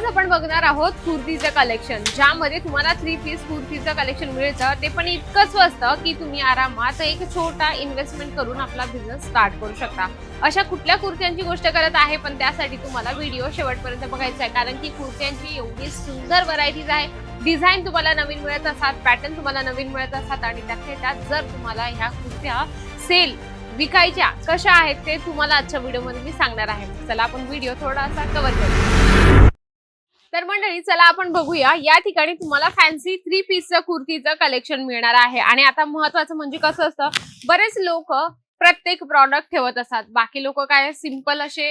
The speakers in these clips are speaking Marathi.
आज आपण बघणार आहोत कुर्तीचं कलेक्शन ज्यामध्ये तुम्हाला थ्री पीस कुर्तीचं कलेक्शन मिळतं. ते पण इतकं स्वस्त की तुम्ही आरामात एक छोटा इन्व्हेस्टमेंट करून आपला बिझनेस स्टार्ट करू शकता. अशा कुठल्या कुर्त्यांची गोष्ट करत आहे पण त्यासाठी तुम्हाला व्हिडिओ शेवटपर्यंत बघायचा आहे. कारण की कुर्त्यांची एवढी सुंदर व्हरायटीज आहे. डिझाईन तुम्हाला नवीन मिळत असतात पॅटर्न तुम्हाला नवीन मिळत असतात आणि त्यातल्या त्यात जर तुम्हाला ह्या कुर्त्या सेल विकायच्या कशा आहेत ते तुम्हाला आजच्या व्हिडिओमध्ये मी सांगणार आहे. चला आपण व्हिडिओ थोडासा कव्हर करू. तर मंडळी चला आपण बघूया. या ठिकाणी तुम्हाला फॅन्सी थ्री पीसचं कुर्तीचं कलेक्शन मिळणार आहे. आणि आता महत्वाचं म्हणजे कसं असतं बरेच लोक प्रत्येक प्रॉडक्ट ठेवत असतात. बाकी लोक काय सिंपल असे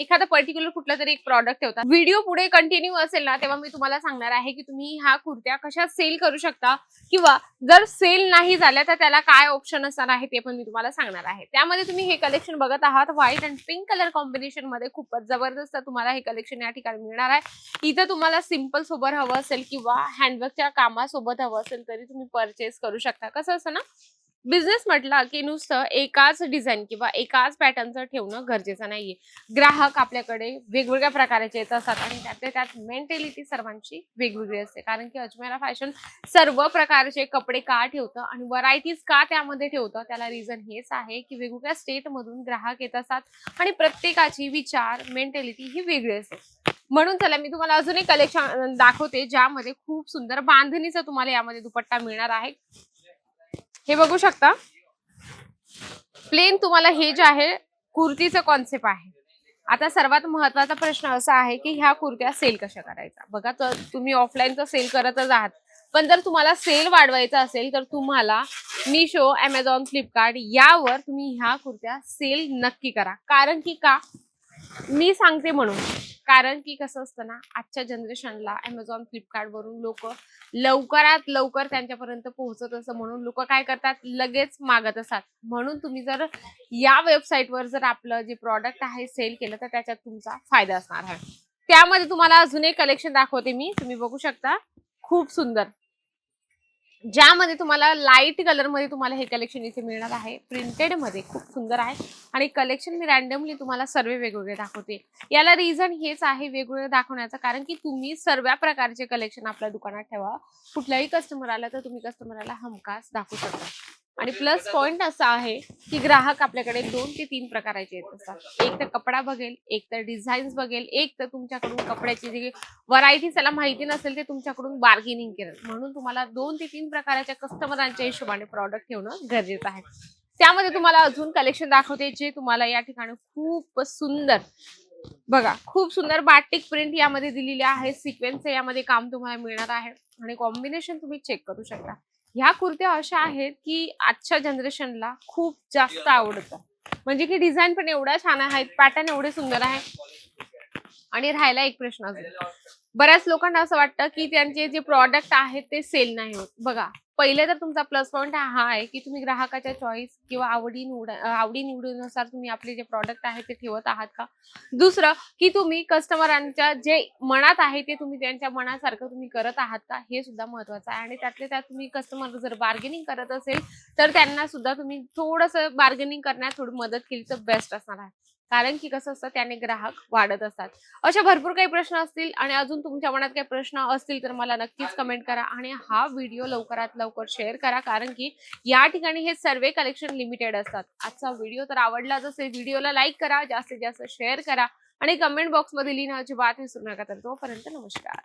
एखादा पर्टिक्युलर कुठलं तरी एक प्रॉडक्ट ठेवतात. व्हिडिओ पुढे कंटिन्यू असेल ना तेव्हा मी तुम्हाला सांगणार आहे की तुम्ही ह्या कुर्त्या कशा सेल करू शकता किंवा जर सेल नाही झाल्या तर त्याला काय ऑप्शन असणार आहे ते पण मी तुम्हाला सांगणार आहे. त्यामध्ये तुम्ही हे कलेक्शन बघत आहात. व्हाईट अँड पिंक कलर कॉम्बिनेशनमध्ये खूपच जबरदस्त तुम्हाला हे कलेक्शन या ठिकाणी मिळणार आहे. इथं तुम्हाला सिंपल सोबत हवं असेल किंवा हँडवर्कच्या कामासोबत हवं असेल तरी तुम्ही परचेस करू शकता. कसं असतं ना बिझनेस म्हटला की नुसतं एकाच डिझाईन किंवा एकाच पॅटर्नचं ठेवणं गरजेचं नाहीये. ग्राहक आपल्याकडे वेगवेगळ्या प्रकारचे येत असतात आणि त्यातल्या त्यात मेंटॅलिटी सर्वांची वेगवेगळी असते. कारण की अजमेरा फॅशन सर्व प्रकारचे कपडे का ठेवतं आणि व्हरायटीज का त्यामध्ये ठेवतं? त्याला रिझन हेच आहे की वेगवेगळ्या स्टेटमधून ग्राहक येत असतात आणि प्रत्येकाची विचार मेंटॅलिटी ही वेगळी असते. म्हणून चला मी तुम्हाला अजून एक कलेक्शन दाखवते ज्यामध्ये खूप सुंदर बांधणीचा तुम्हाला यामध्ये दुपट्टा मिळणार आहे. हे बघू शकता. प्लेन तुम्हाला हे जे आहे कुर्तीचं कॉन्सेप्ट आहे. आता सर्वात महत्त्वाचा प्रश्न असा आहे की ह्या कुर्त्या सेल कशा करायचा बघा तर तुम्ही ऑफलाईनचं सेल करतच आहात. पण जर तुम्हाला सेल वाढवायचा असेल तर तुम्हाला मिशो अमेझॉन फ्लिपकार्ट यावर तुम्ही ह्या कुर्त्या सेल नक्की करा. कारण की का? मी सांगते म्हणून. कारण की कसं असतं ना आजच्या जनरेशनला अमेझॉन फ्लिपकार्ट वरून लोक लवकरात लवकर त्यांच्यापर्यंत पोहोचत असं म्हणून लोक काय करतात? लगेच मागत असतात. म्हणून तुम्ही जर या वेबसाईटवर जर आपलं जे प्रॉडक्ट आहे सेल केलं तर त्याच्यात तुमचा फायदा असणार आहे. त्यामध्ये तुम्हाला अजून एक कलेक्शन दाखवते मी. तुम्ही बघू शकता. खूप सुंदर. ज्यामध्ये तुम्हाला लाइट कलरमध्ये तुम्हाला हे कलेक्शन इथे मिळणार आहे. प्रिंटेडमध्ये खूप सुंदर आहे. आणि कलेक्शन मी रॅन्डमली तुम्हाला सर्व वेगवेगळे दाखवते. याला रिझन हेच आहे वेगवेगळे दाखवण्याचं कारण की तुम्ही सर्व प्रकारचे कलेक्शन आपल्या दुकानात ठेवा. कुठल्याही कस्टमर आला तर तुम्ही कस्टमरला हमखास दाखवू शकता. आणि प्लस पॉइंट असा आहे की ग्राहक आपल्याकडे दोन ते तीन प्रकाराचे येत असतात. एक तर कपडा बघेल एक तर डिझाईन्स बघेल एक तर तुमच्याकडून कपड्याची जी व्हरायटी त्याला माहिती नसेल ते तुमच्याकडून बार्गेनिंग करेल म्हणून तुम्हाला दोन ते तीन प्रकाराच्या कस्टमरांच्या हिशोबाने प्रॉडक्ट ठेवणं गरजेचं आहे. त्यामध्ये तुम्हाला अजून कलेक्शन दाखवते जे तुम्हाला या ठिकाणी खूप सुंदर बघा खूप सुंदर बाटिक प्रिंट यामध्ये दिलेली आहे. सिक्वेन्स यामध्ये काम तुम्हाला मिळणार आहे. आणि कॉम्बिनेशन तुम्ही चेक करू शकता. ह्या कुर्त्या अशा आहेत की आजच्या जनरेशनला खूप जास्त आवडतं म्हणजे की डिझाईन पण एवढ्या छान आहेत पॅटर्न एवढे सुंदर आहे आणि राहायला एक प्रश्न अजून. बऱ्याच लोकांना असं वाटतं की त्यांचे जे प्रॉडक्ट आहेत ते सेल नाही होत. बघा पहिले तर तुमचा प्लस पॉईंट हा आहे की तुम्ही ग्राहकाच्या चॉईस किंवा आवडी निवड आवडी निवडीनुसार तुम्ही आपले जे प्रॉडक्ट आहे ते ठेवत आहात का? दुसरं की तुम्ही कस्टमरांच्या जे मनात आहे ते तुम्ही त्यांच्या मनासारखं तुम्ही करत आहात का? हे सुद्धा महत्वाचं आहे. आणि त्यातले त्यात तुम्ही कस्टमर जर बार्गेनिंग करत असेल तर त्यांना सुद्धा तुम्ही थोडंसं बार्गेनिंग करण्यात थोडी मदत केली तर बेस्ट असणार आहे. कारण की कसं असतं त्याने ग्राहक वाढत असतात. अशा भरपूर काही प्रश्न असतील आणि अजून तुमच्या मनात काही प्रश्न असतील तर मला नक्कीच कमेंट करा आणि हा व्हिडिओ लवकरात लवकर शेअर करा. कारण की या ठिकाणी हे सर्वे कलेक्शन लिमिटेड असतात. आजचा व्हिडिओ तर आवडलाच असेल व्हिडिओला लाईक करा जास्तीत जास्त शेअर करा आणि कमेंट बॉक्समध्ये लिहिणं अजिबात विसरू नका तर तोपर्यंत नमस्कार.